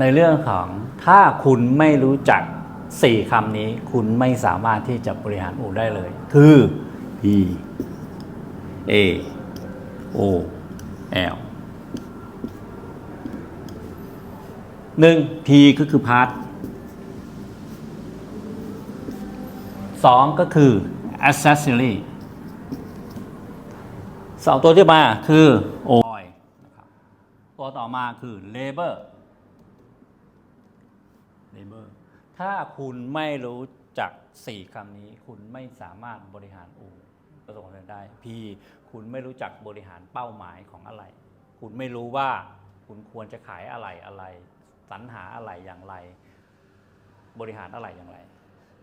ในเรื่องของถ้าคุณไม่รู้จัก 4คำนี้ คุณไม่สามารถที่จะบริหารอู่ได้เลย คือ P A O L หนึ่ง P ก็คือพาร์ทสองก็คือ accessory สองตัวที่มาคือ oil ตัวต่อมาคือ labor labor ถ้าคุณไม่รู้จัก4คำนี้ คุณไม่สามารถบริหารอู่ประสบความสำเร็จได้ P คุณไม่รู้จักบริหารเป้าหมายของอะไร คุณไม่รู้ว่าคุณควรจะขายอะไรอะไรสรรหาอะไรอย่างไร บริหารอะไรอย่างไร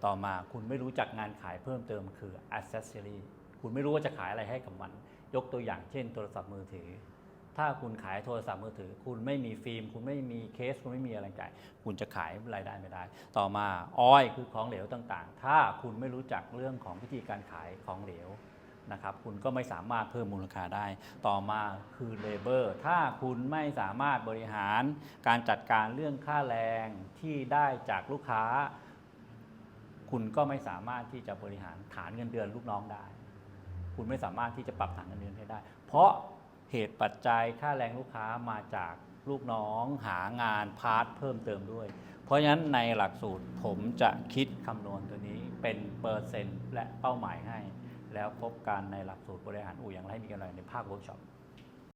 ต่อมาคุณไม่รู้จักงานขายเพิ่มเติมคือ accessory คุณไม่รู้ว่าจะขายอะไรให้กับมัน ยกตัวอย่างเช่น โทรศัพท์มือถือ ถ้าคุณขายโทรศัพท์มือถือ คุณไม่มีฟิล์ม คุณไม่มีเคส คุณไม่มีอะไรจ่ายคุณจะขายรายได้ไม่ได้ ต่อมาออยคือของเหลวต่างๆ ถ้าคุณไม่รู้จักเรื่องของวิธีการขายของเหลวนะครับคุณก็ไม่สามารถเพิ่มมูลค่าได้ ต่อมาคือเลเบอร์ถ้าคุณไม่สามารถบริหารการจัดการเรื่องค่าแรงที่ได้จากลูกค้า คุณก็ไม่สามารถที่จะบริหารฐานเงินเดือนลูกน้องได้ คุณไม่สามารถที่จะปรับฐานเงินเดือนให้ได้ เพราะ เหตุปัจจัยค่าแรงลูกค้ามาจากลูกน้องหางานพาร์ทเพิ่มเติมด้วย เพราะฉะนั้นในหลักสูตรผมจะคิดคำนวณตัวนี้เป็นเปอร์เซ็นต์และเป้าหมายให้ แล้วพบกันในหลักสูตรบริหารอู่อย่างไรมีกันเลยในภาคเวิร์กช็อป